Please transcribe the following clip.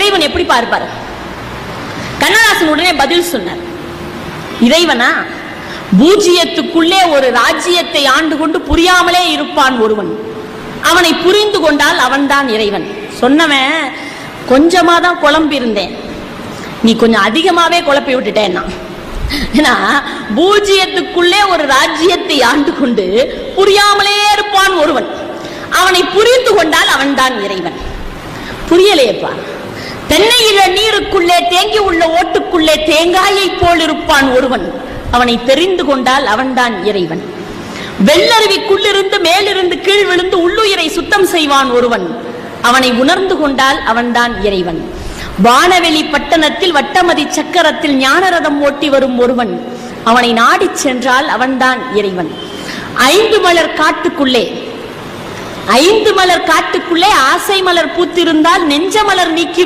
இறைவன் எப்படி பார்ப்பார்? கண்ணதாசன் உடனே பதில் சொன்னார். இறைவனா பூஜ்ஜியத்துக்குள்ளே ஒரு ராஜ்யத்தை ஆண்டு கொண்டு புரியாமலே இருப்பான் ஒருவன். அவனை புரிந்து கொண்டால் அவன்தான் இறைவன். சொன்னவன் கொஞ்சமா தான் குழம்பி இருந்தேன். நீ கொஞ்சம் அதிகமாவே குழப்பி விட்டுட்டேன்னா. ஏன்னா பூஜ்ஜியத்துக்குள்ளே ஒரு ராஜ்யத்தை ஆண்டு கொண்டு புரியாமலே இருப்பான் ஒருவன். அவனை புரிந்து கொண்டால் அவன்தான் இறைவன். புரியலையப்பா? தென்னையில நீருக்குள்ளே தேங்கி உள்ள ஓட்டுக்குள்ளே தேங்காயை போல் இருப்பான் ஒருவன். அவனை தெரிந்து கொண்டால் அவன்தான் இறைவன். வெள்ளருவிக்குள்ளிருந்து மேலிருந்து கீழ் விழுந்து உள்ளுயிரை சுத்தம் செய்வான் ஒருவன். அவனை உணர்ந்து கொண்டால் அவன்தான் இறைவன். வானவெளி பட்டணத்தில் வட்டமதி சக்கரத்தில் ஞானரதம் ஓட்டி வரும் ஒருவன். அவனை நாடிச் சென்றால் அவன்தான் இறைவன். ஐந்து மலர் காட்டுக்குள்ளே ஐந்து மலர் காட்டுக்குள்ளே ஆசை மலர் பூத்திருந்தால் நெஞ்ச மலர் நீக்கி